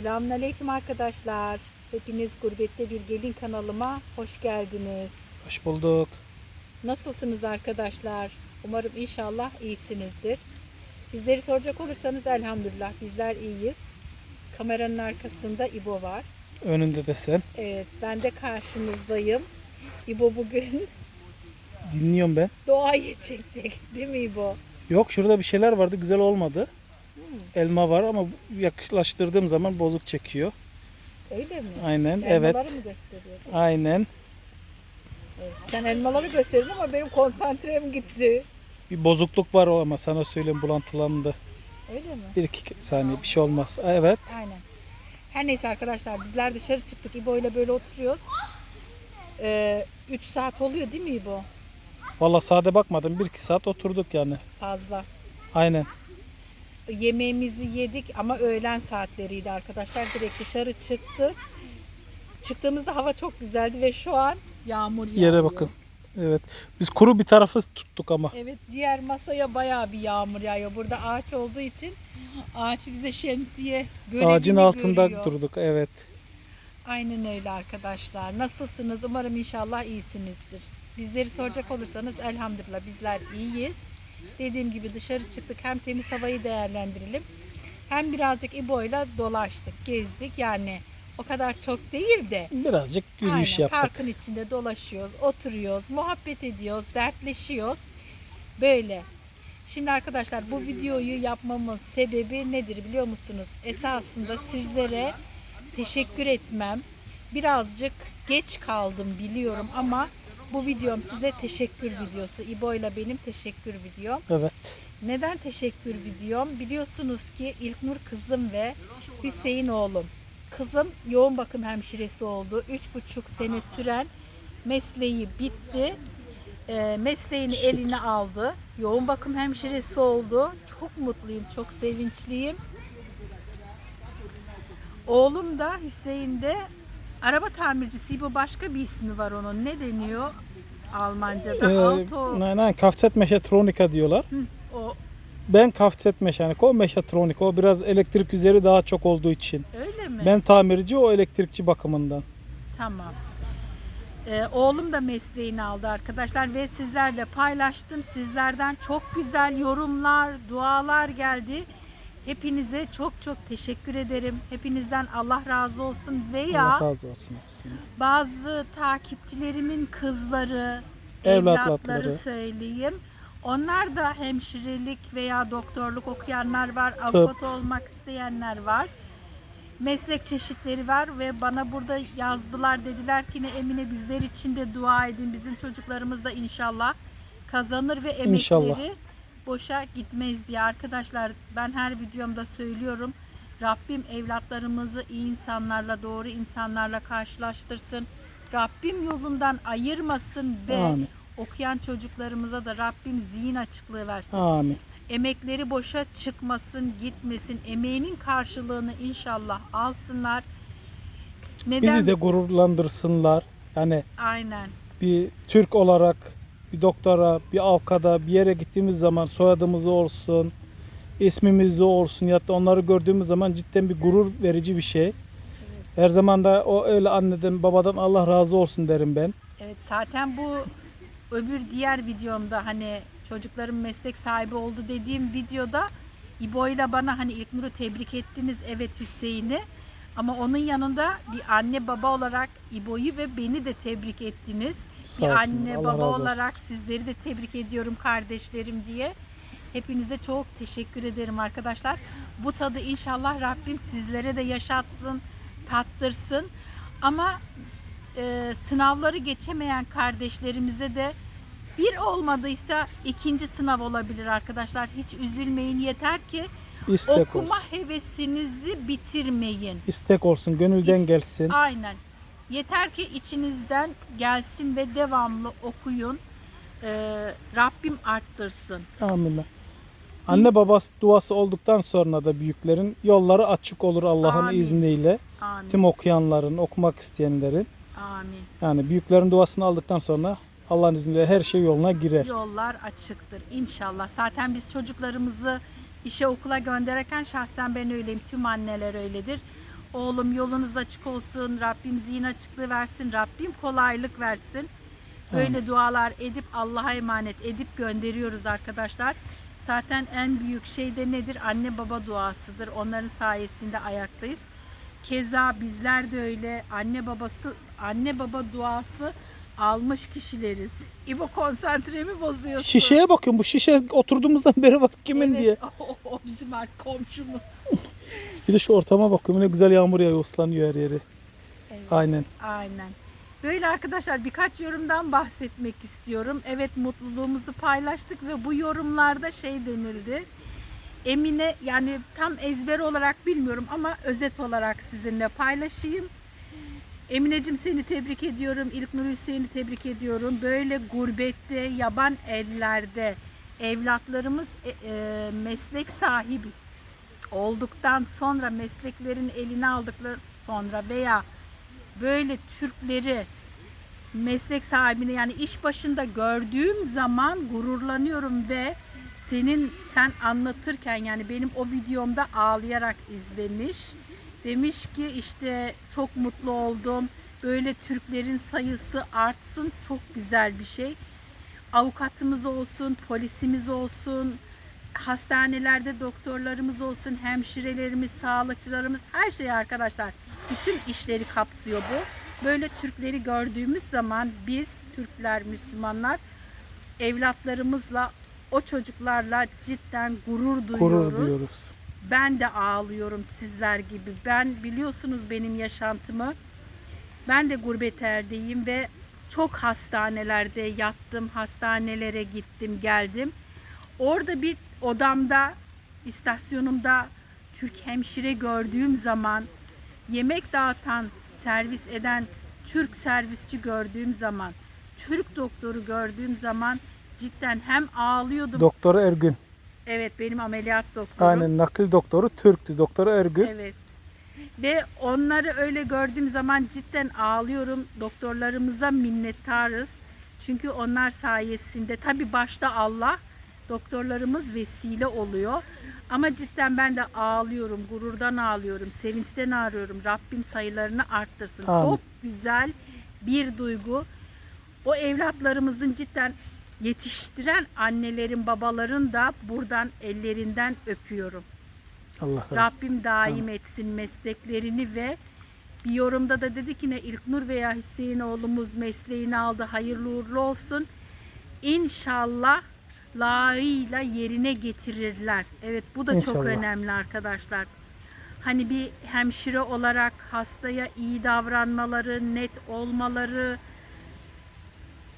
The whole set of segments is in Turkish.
Selamünaleyküm arkadaşlar. Hepiniz Gurbette Bir Gelin kanalıma hoş geldiniz. Hoş bulduk. Nasılsınız arkadaşlar? Umarım inşallah iyisinizdir. Bizleri soracak olursanız elhamdülillah bizler iyiyiz. Kameranın arkasında İbo var. Önünde de sen. Evet ben de karşınızdayım. İbo bugün Dinliyorum ben. doğayı çekecek değil mi İbo? Yok şurada bir şeyler vardı güzel olmadı. Elma var ama yaklaştırdığım zaman bozuk çekiyor. Öyle mi? Aynen Elmaları evet. mı gösteriyor? Aynen. Evet. Sen elmaları gösterdin ama benim konsantrem gitti. Bir bozukluk var o ama sana söyleyeyim bulantılandı. Öyle mi? Bir iki saniye bir şey olmaz. Evet. Aynen. Her neyse arkadaşlar bizler dışarı çıktık. İbo ile böyle oturuyoruz. 3 saat oluyor değil mi İbo? Valla sade bakmadım. Bir iki saat oturduk yani. Fazla. Aynen. Yemeğimizi yedik ama öğlen saatleriydi arkadaşlar. Direkt dışarı çıktık. Çıktığımızda hava çok güzeldi ve şu an yağmur yağıyor. Yere bakın. Evet. Biz kuru bir tarafı tuttuk ama. Evet diğer masaya bayağı bir yağmur yağıyor. Burada ağaç olduğu için ağaç bize şemsiye görevini Ağacın altında görüyor. durduk. Evet. Aynen öyle arkadaşlar. Nasılsınız? Umarım inşallah iyisinizdir. Bizleri soracak olursanız elhamdülillah bizler iyiyiz. Dediğim gibi dışarı çıktık. Hem temiz havayı değerlendirelim. Hem birazcık İbo'yla dolaştık, gezdik. Yani o kadar çok değil de. Birazcık yürüyüş aynen, yaptık. parkın içinde dolaşıyoruz, oturuyoruz, muhabbet ediyoruz, dertleşiyoruz. Böyle. Şimdi arkadaşlar bu videoyu yapmamın sebebi nedir biliyor musunuz? Esasında sizlere teşekkür etmem. Birazcık geç kaldım biliyorum ama bu videom size teşekkür videosu. İbo ile benim teşekkür videom. Evet. Neden teşekkür videom? Biliyorsunuz ki İlknur kızım ve Hüseyin oğlum. Kızım yoğun bakım hemşiresi oldu. Üç buçuk sene süren mesleği bitti. Ee, mesleğini eline aldı. Yoğun bakım hemşiresi oldu. Çok mutluyum, çok sevinçliyim. Oğlum da Hüseyin de araba tamircisi. Bu başka bir ismi var onun. Ne deniyor? Almanca'da Ee, auto. nein, nein, Kfz mechatronika diyorlar. Hı, o Ben Kfz mekanik, o mechatronik. O biraz elektrik üzeri daha çok olduğu için. öyle mi? Ben tamirci, o elektrikçi bakımından. Tamam. Ee, oğlum da mesleğini aldı arkadaşlar ve sizlerle paylaştım. Sizlerden çok güzel yorumlar, dualar geldi. Hepinize çok çok teşekkür ederim. Hepinizden Allah razı olsun veya Allah razı olsun hepsinden. bazı takipçilerimin kızları, Evlatları. evlatları söyleyeyim. Onlar da hemşirelik veya doktorluk okuyanlar var, avukat olmak isteyenler var. Meslek çeşitleri var ve bana burada yazdılar dediler ki ne Emine bizler için de dua edin. Bizim çocuklarımız da inşallah kazanır ve emekleri İnşallah. Boşa gitmez diye. Arkadaşlar ben her videomda söylüyorum. Rabbim evlatlarımızı iyi insanlarla, doğru insanlarla karşılaştırsın. Rabbim yolundan ayırmasın ve Amin. okuyan çocuklarımıza da Rabbim zihin açıklığı versin. Amin. Emekleri boşa çıkmasın, gitmesin. Emeğinin karşılığını inşallah alsınlar. Neden? Bizi de gururlandırsınlar. Yani Aynen. bir Türk olarak bir doktora, bir avukata bir yere gittiğimiz zaman soyadımız olsun, ismimiz olsun ya da onları gördüğümüz zaman cidden bir gurur verici bir şey. Her zaman da o öyle anneden babadan Allah razı olsun derim ben. Evet zaten bu öbür diğer videomda hani çocukların meslek sahibi oldu dediğim videoda İbo ile bana hani İlknur'u tebrik ettiniz evet Hüseyin'i ama onun yanında bir anne baba olarak İbo'yu ve beni de tebrik ettiniz. Sağ bir olsun, anne Allah baba razı olsun. olarak sizleri de tebrik ediyorum kardeşlerim diye. Hepinize çok teşekkür ederim arkadaşlar. Bu tadı inşallah Rabbim sizlere de yaşatsın, tattırsın. Ama e, sınavları geçemeyen kardeşlerimize de bir olmadıysa ikinci sınav olabilir arkadaşlar. Hiç üzülmeyin yeter ki İstek okuma olsun. hevesinizi bitirmeyin. İstek olsun, gönülden İs- gelsin. Aynen. Yeter ki içinizden gelsin ve devamlı okuyun. Ee, Rabbim arttırsın. Amin. Anne babası duası olduktan sonra da büyüklerin yolları açık olur Allah'ın Amin. izniyle. Amin. Tüm okuyanların, okumak isteyenlerin. Amin. Yani büyüklerin duasını aldıktan sonra Allah'ın izniyle her şey yoluna girer. Yollar açıktır inşallah. Zaten biz çocuklarımızı işe okula gönderirken şahsen ben öyleyim. Tüm anneler öyledir. Oğlum yolunuz açık olsun. Rabbim zihin açıklığı versin. Rabbim kolaylık versin. Böyle dualar edip Allah'a emanet edip gönderiyoruz arkadaşlar. Zaten en büyük şey de nedir? Anne baba duasıdır. Onların sayesinde ayaktayız. Keza bizler de öyle anne babası anne baba duası almış kişileriz. İbo konsantremi bozuyorsun. Şişeye bakıyorum. Bu şişe oturduğumuzdan beri bak kimin Evet, diye. O, o bizim komşumuz. Bir de şu ortama bakıyorum. Ne güzel yağmur yağıyor. ıslanıyor her yeri. Evet. Aynen. Aynen. Böyle arkadaşlar birkaç yorumdan bahsetmek istiyorum. Evet mutluluğumuzu paylaştık ve bu yorumlarda şey denildi. Emine yani tam ezber olarak bilmiyorum ama özet olarak sizinle paylaşayım. Emineciğim seni tebrik ediyorum. İlknur Hüseyin'i tebrik ediyorum. Böyle gurbette, yaban ellerde evlatlarımız e, e, meslek sahibi olduktan sonra mesleklerin eline aldıkları sonra veya böyle Türkleri meslek sahibini yani iş başında gördüğüm zaman gururlanıyorum ve senin sen anlatırken yani benim o videomda ağlayarak izlemiş. Demiş ki işte çok mutlu oldum. Böyle Türklerin sayısı artsın. Çok güzel bir şey. Avukatımız olsun, polisimiz olsun, hastanelerde doktorlarımız olsun, hemşirelerimiz, sağlıkçılarımız her şey arkadaşlar. Bütün işleri kapsıyor bu. Böyle Türkleri gördüğümüz zaman biz Türkler, Müslümanlar evlatlarımızla o çocuklarla cidden gurur duyuyoruz. Gurur duyuyoruz. Ben de ağlıyorum sizler gibi. Ben biliyorsunuz benim yaşantımı. Ben de gurbet eldeyim ve çok hastanelerde yattım, hastanelere gittim, geldim. Orada bir odamda, istasyonumda Türk hemşire gördüğüm zaman, yemek dağıtan, servis eden Türk servisçi gördüğüm zaman, Türk doktoru gördüğüm zaman cidden hem ağlıyordum. Doktor Ergün. evet benim ameliyat doktorum. Aynen nakil doktoru Türktü. Doktor Ergün. Evet. Ve onları öyle gördüğüm zaman cidden ağlıyorum. Doktorlarımıza minnettarız. Çünkü onlar sayesinde tabi başta Allah doktorlarımız vesile oluyor. Ama cidden ben de ağlıyorum, gururdan ağlıyorum, sevinçten ağlıyorum. Rabbim sayılarını arttırsın. Amin. Çok güzel bir duygu. O evlatlarımızın cidden yetiştiren annelerin, babaların da buradan ellerinden öpüyorum. Allah. Rabbim daim etsin mesleklerini ve bir yorumda da dedi ki ne İlknur veya Hüseyin oğlumuz mesleğini aldı hayırlı uğurlu olsun. İnşallah layığıyla yerine getirirler. Evet bu da çok İnşallah. önemli arkadaşlar. Hani bir hemşire olarak hastaya iyi davranmaları, net olmaları,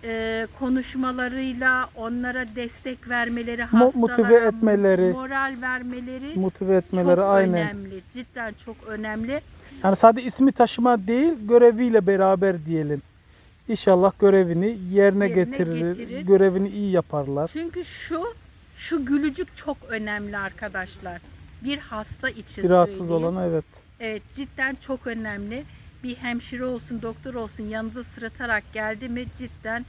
e, konuşmalarıyla onlara destek vermeleri, Mo- motive hastalara etmeleri. moral vermeleri Motive etmeleri çok aynen. önemli. Cidden çok önemli. Yani sadece ismi taşıma değil, göreviyle beraber diyelim. İnşallah görevini yerine, Yerine getirir, getirir. görevini iyi yaparlar. Çünkü şu şu gülücük çok önemli arkadaşlar. Bir hasta için Bir rahatsız olana evet. Evet cidden çok önemli. Bir hemşire olsun, doktor olsun yanınıza sıratarak geldi mi cidden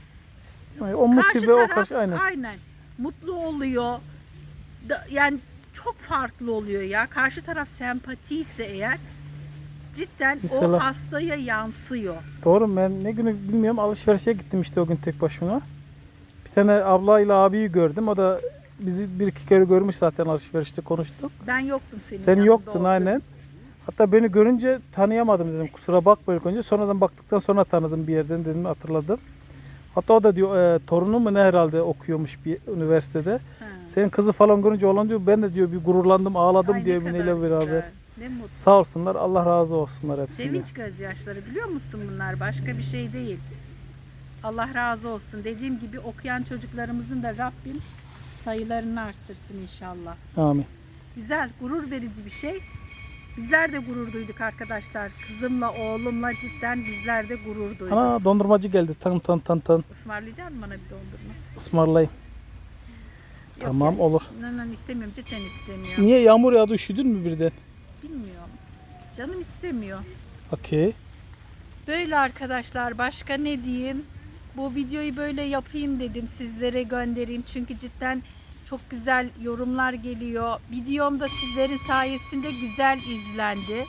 Yani o karşı motive o taraf karşı aynen. aynen mutlu oluyor. Da- yani çok farklı oluyor ya. Karşı taraf sempati ise eğer cidden o Mesela- hastaya yansıyor. Doğru ben ne günü bilmiyorum alışverişe gittim işte o gün tek başıma. Bir tane ablayla abiyi gördüm. O da bizi bir iki kere görmüş zaten alışverişte konuştuk. Ben yoktum senin Sen yoktun orada. aynen. Hatta beni görünce tanıyamadım dedim. Kusura bakma ilk önce. Sonradan baktıktan sonra tanıdım bir yerden dedim hatırladım. Hatta o da diyor e, torunu mu ne herhalde okuyormuş bir üniversitede. Ha. Senin kızı falan görünce olan diyor ben de diyor bir gururlandım ağladım Ay, diyor ne Emine kadar ile beraber. güzel. Ne mutlu. Sağ olsunlar Allah razı olsunlar hepsine. Sevinç gözyaşları biliyor musun bunlar? Başka bir şey değil. Allah razı olsun. Dediğim gibi okuyan çocuklarımızın da Rabbim sayılarını arttırsın inşallah. Amin. Güzel, gurur verici bir şey. Bizler de gurur duyduk arkadaşlar. Kızımla, oğlumla cidden bizler de gurur duyduk. Ana dondurmacı geldi. Tan tan tan tan. Ismarlayacak mısın bana bir dondurma? Ismarlayayım. Yok Tamam, olur. nan, istemiyorum. Cidden istemiyor. Niye yağmur yağdı üşüdün mü birden? Bilmiyorum. Canım istemiyor. Okey. Böyle arkadaşlar başka ne diyeyim? Bu videoyu böyle yapayım dedim sizlere göndereyim. Çünkü cidden çok güzel yorumlar geliyor. Videom da sizlerin sayesinde güzel izlendi.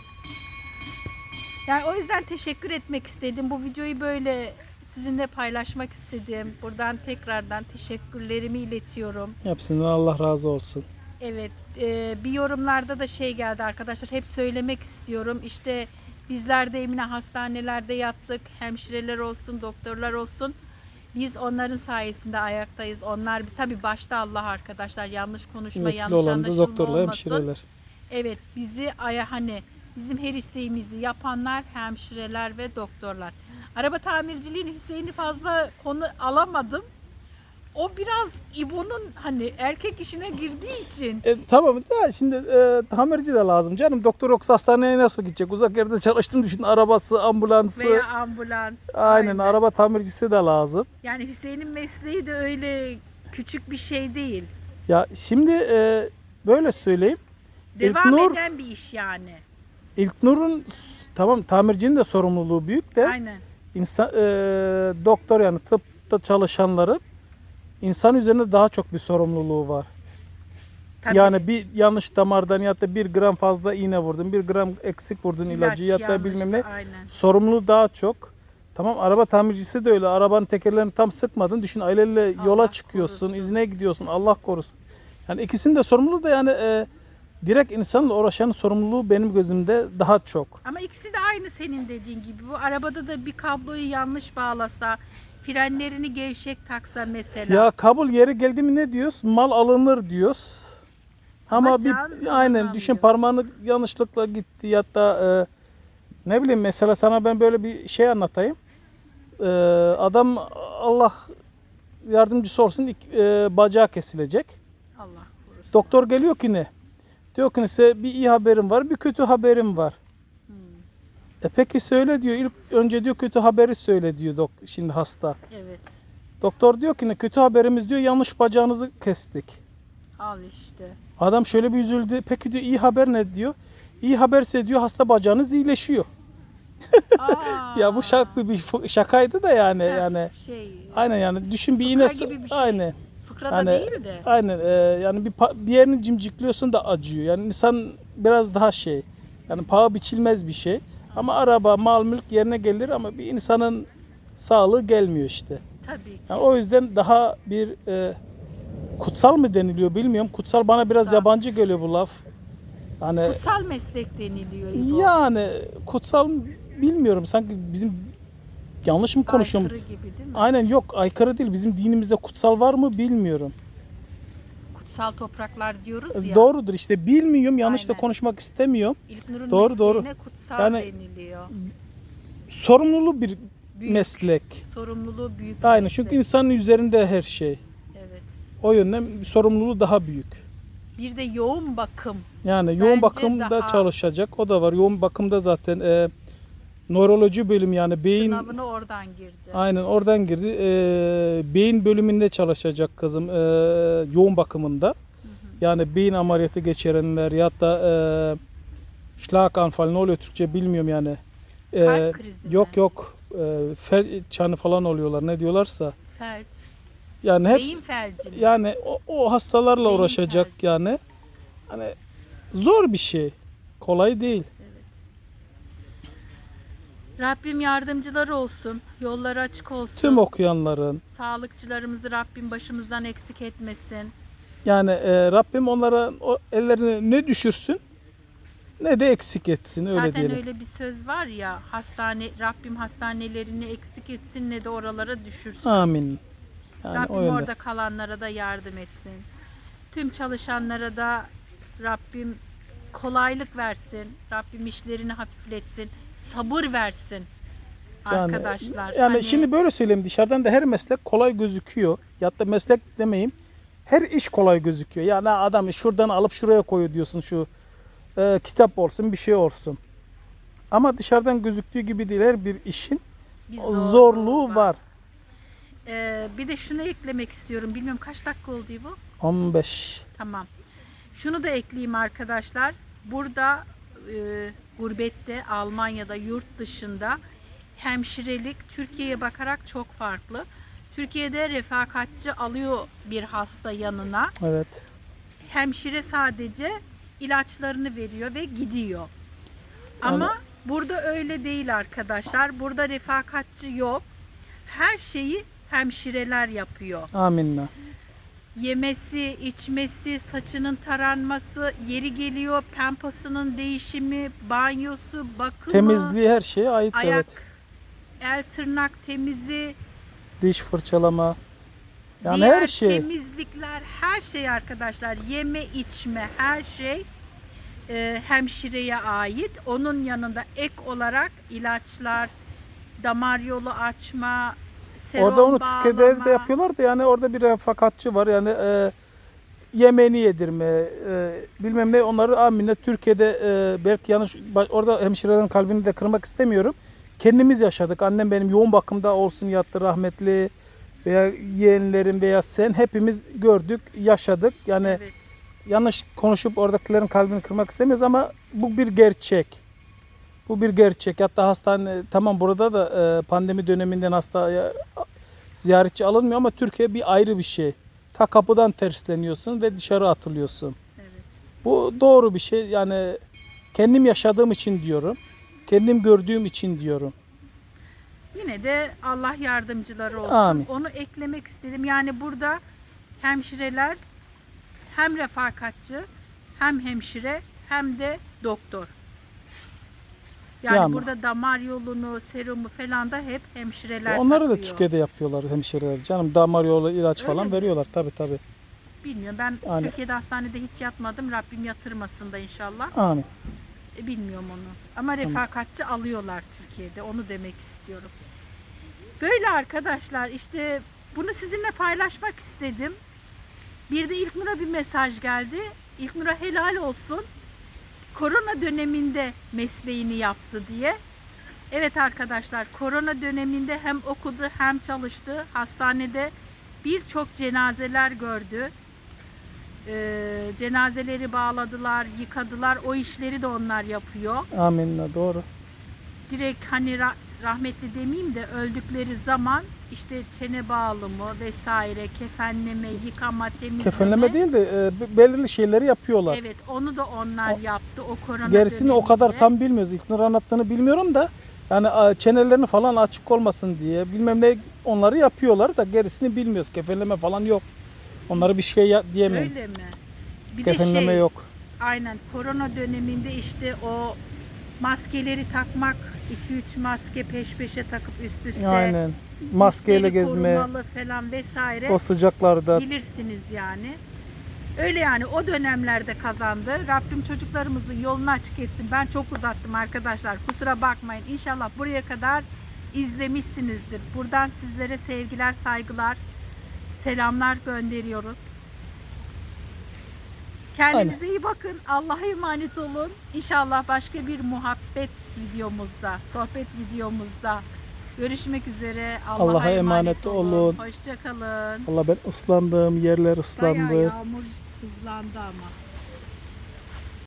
Yani o yüzden teşekkür etmek istedim. Bu videoyu böyle sizinle paylaşmak istedim. Buradan tekrardan teşekkürlerimi iletiyorum. Hepsinden Allah razı olsun. Evet, e, bir yorumlarda da şey geldi arkadaşlar. Hep söylemek istiyorum. İşte bizler de Emine hastanelerde yattık. Hemşireler olsun, doktorlar olsun. Biz onların sayesinde ayaktayız. Onlar tabii başta Allah arkadaşlar. Yanlış konuşma, Emekli yanlış olan da anlaşılma doktorlar, olmasın. hemşireler. Evet, bizi aya hani bizim her isteğimizi yapanlar hemşireler ve doktorlar. Araba tamirciliğin isteğini fazla konu alamadım. O biraz İbo'nun hani erkek işine girdiği için E, tamam da şimdi e, tamirci de lazım canım. Doktor yoksa hastaneye nasıl gidecek? Uzak yerde çalıştığını düşün. Arabası, ambulansı. veya ambulans. Aynen, araba tamircisi de lazım. Yani Hüseyin'in mesleği de öyle küçük bir şey değil. Ya şimdi e, böyle söyleyeyim. Devam İlknur- eden bir iş yani. İlknur'un tamam tamircinin de sorumluluğu büyük de Aynen. insan e, doktor yani tıpta çalışanların insan üzerinde daha çok bir sorumluluğu var. Tabii. Yani bir yanlış damardan ya da bir gram fazla iğne vurdun, bir gram eksik vurdun İlaç ilacı ya da bilmem ne. Aynen. Sorumluluğu daha çok. Tamam araba tamircisi de öyle. Arabanın tekerlerini tam sıkmadın. Düşün aileyle yola çıkıyorsun, korusun. izne gidiyorsun. Allah korusun. Yani ikisinin de sorumluluğu da yani e, direkt insanla uğraşanın sorumluluğu benim gözümde daha çok. Ama ikisi de aynı senin dediğin gibi. Bu arabada da bir kabloyu yanlış bağlasa, frenlerini gevşek taksa mesela. Ya kabul yeri geldi mi ne diyoruz? Mal alınır diyoruz. Ama, Ama bir can aynen düşün parmağını yanlışlıkla gitti ya da e, ne bileyim mesela sana ben böyle bir şey anlatayım. E, adam Allah yardımcısı olsun ilk, e, bacağı kesilecek. Allah korusun. Doktor geliyor ki ne? Diyor ki size bir iyi haberim var, bir kötü haberim var. E peki söyle diyor. İlk önce diyor kötü haberi söyle diyor dok şimdi hasta. evet. Doktor diyor ki ne kötü haberimiz diyor yanlış bacağınızı kestik. Al işte. Adam şöyle bir üzüldü. Peki diyor iyi haber ne diyor? İyi haberse diyor hasta bacağınız iyileşiyor. Aa, Ya bu şaka bir şakaydı da yani heh, yani. şey. Aynen yani düşün bir iğne gibi bir şey. aynen. Fıkrada Yani- değil de. Aynen e, yani bir bir yerini cimcikliyorsun da acıyor. Yani insan biraz daha şey. Yani paha biçilmez bir şey. Ama araba, mal, mülk yerine gelir ama bir insanın sağlığı gelmiyor işte. Tabii ki. Yani o yüzden daha bir e, kutsal mı deniliyor bilmiyorum. Kutsal bana biraz Kutsal. yabancı geliyor bu laf. Hani Kutsal meslek deniliyor. İbo. yani kutsal bilmiyorum. Sanki bizim yanlış mı konuşuyorum? Aykırı gibi değil mi? Aynen yok aykırı değil. Bizim dinimizde kutsal var mı bilmiyorum. Kutsal topraklar diyoruz ya. Doğrudur işte bilmiyorum. Yanlış da Aynen. konuşmak istemiyorum. İlknur'un Doğru, doğru. mesleğine kutsal Yani- deniliyor. Sorumlulu bir Büyük. meslek. Sorumluluğu büyük. Aynen meslek. çünkü insanın üzerinde her şey. Evet. O yönden sorumluluğu daha büyük. Bir de yoğun bakım. Yani yoğun Bence bakımda daha- çalışacak. O da var. Yoğun bakımda zaten e, nöroloji bölümü yani beyin Sınavına oradan girdi. aynen oradan girdi. E, beyin bölümünde çalışacak kızım e, yoğun bakımında. Yani beyin ameliyatı geçirenler ya da e, Schlaganfall ne oluyor Türkçe bilmiyorum yani. E, Kalp krizi mi? yok yok. E, fel çanı falan oluyorlar ne diyorlarsa. Felç. Yani hepsi Beyin felci mi? yani o, o hastalarla Beyin uğraşacak felci. yani. Hani zor bir şey. Kolay değil. Rabbim yardımcıları olsun. Yolları açık olsun. Tüm okuyanların Sağlıkçılarımızı Rabbim başımızdan eksik etmesin. yani e, Rabbim onlara o ellerini ne düşürsün ne de eksik etsin öyle Zaten diyelim. öyle bir söz var ya hastane Rabbim hastanelerini eksik etsin ne de oralara düşürsün. Amin. Yani Rabbim orada kalanlara da yardım etsin. Tüm çalışanlara da Rabbim kolaylık versin. Rabbim işlerini hafifletsin. Sabır versin. Arkadaşlar. Yani Hani şimdi böyle söyleyeyim dışarıdan da her meslek kolay gözüküyor. Ya da meslek demeyeyim. Her iş kolay gözüküyor. Yani adam şuradan alıp şuraya koyuyor diyorsun şu e, kitap olsun bir şey olsun. Ama dışarıdan gözüktüğü gibi değil her bir işin bir zorluğu var. Ee, bir de şunu eklemek istiyorum. Bilmiyorum kaç dakika oldu bu? 15. Tamam. Şunu da ekleyeyim arkadaşlar. Burada e, gurbette, Almanya'da, yurt dışında hemşirelik Türkiye'ye bakarak çok farklı. Türkiye'de refakatçi alıyor bir hasta yanına. Evet. Hemşire sadece ilaçlarını veriyor ve gidiyor. Ama Burada öyle değil arkadaşlar. Burada refakatçi yok. Her şeyi hemşireler yapıyor. Aminna. Yemesi, içmesi, saçının taranması, yeri geliyor pempasının değişimi, banyosu, bakımı, Temizliği her şeye ait ayak, evet. el tırnak temizi, Diş fırçalama. Yani diğer her şey. temizlikler, her şey arkadaşlar. Yeme, içme, her şey e, hemşireye ait. Onun yanında ek olarak ilaçlar, damar yolu açma, Orada onu bağlama. Türkiye'de de yapıyorlar da yani orada bir refakatçi var yani e, yemeğini yedirme e, bilmem ne onları aminle Türkiye'de e, belki yanlış orada hemşirelerin kalbini de kırmak istemiyorum. Kendimiz yaşadık. Annem benim yoğun bakımda olsun yattı rahmetli veya yeğenlerim veya sen hepimiz gördük, yaşadık. Yani Evet. yanlış konuşup oradakilerin kalbini kırmak istemiyoruz ama bu bir gerçek. Bu bir gerçek. Hatta hastane tamam burada da e, pandemi döneminden hastaya ziyaretçi alınmıyor ama Türkiye bir ayrı bir şey. Ta kapıdan tersleniyorsun ve dışarı atılıyorsun. Evet. Bu doğru bir şey. Yani kendim yaşadığım için diyorum. Kendim gördüğüm için diyorum. Yine de Allah yardımcıları olsun. Amin. Onu eklemek istedim. Yani burada hemşireler hem refakatçi hem hemşire hem de doktor. Yani, Yani. burada damar yolunu, serumu falan da hep hemşireler Onları da takıyor. Türkiye'de yapıyorlar hemşireler. Canım damar yolu ilaç Öyle falan mi? veriyorlar tabi tabi. Bilmiyorum. Ben Yani. Türkiye'de hastanede hiç yatmadım. Rabbim yatırmasın da inşallah. Amin. E, Bilmiyorum onu. Ama refakatçi alıyorlar Türkiye'de. Onu demek istiyorum. Böyle arkadaşlar işte bunu sizinle paylaşmak istedim. Bir de İlknur'a bir mesaj geldi. İlknur'a helal olsun. Korona döneminde mesleğini yaptı diye. Evet arkadaşlar korona döneminde hem okudu hem çalıştı. Hastanede birçok cenazeler gördü. Ee, cenazeleri bağladılar, yıkadılar. O işleri de onlar yapıyor. Aminle doğru. Direkt hani rahmetli demeyeyim de öldükleri zaman işte çene bağlımı vesaire, kefenleme, yıkama, temizleme. Kefenleme değil de e, be- belirli şeyleri yapıyorlar. Evet, onu da onlar O- yaptı o korona Gerisini o kadar döneminde. tam bilmiyoruz. İlknur anlattığını bilmiyorum da yani çenelerini falan açık olmasın diye bilmem ne onları yapıyorlar da gerisini bilmiyoruz. Kefenleme falan yok. Onları bir şey diyemem. Öyle mi? Bir de Kefenleme şey, yok. Aynen korona döneminde işte o maskeleri takmak 2-3 maske peş peşe takıp üst üste Aynen. Maskeyle üstleri gezme korumalı falan vesaire o sıcaklarda bilirsiniz yani. Öyle yani o dönemlerde kazandı. Rabbim çocuklarımızın yolunu açık etsin. Ben çok uzattım arkadaşlar. Kusura bakmayın. İnşallah buraya kadar izlemişsinizdir. Buradan sizlere sevgiler, saygılar, selamlar gönderiyoruz. Kendinize iyi bakın. Allah'a emanet olun. İnşallah başka bir muhabbet videomuzda, sohbet videomuzda görüşmek üzere. Allah'a, Allah'a emanet, emanet olun. olun. Hoşçakalın. Allah ben ıslandım, yerler Bayağı ıslandı. yağmur hızlandı ama.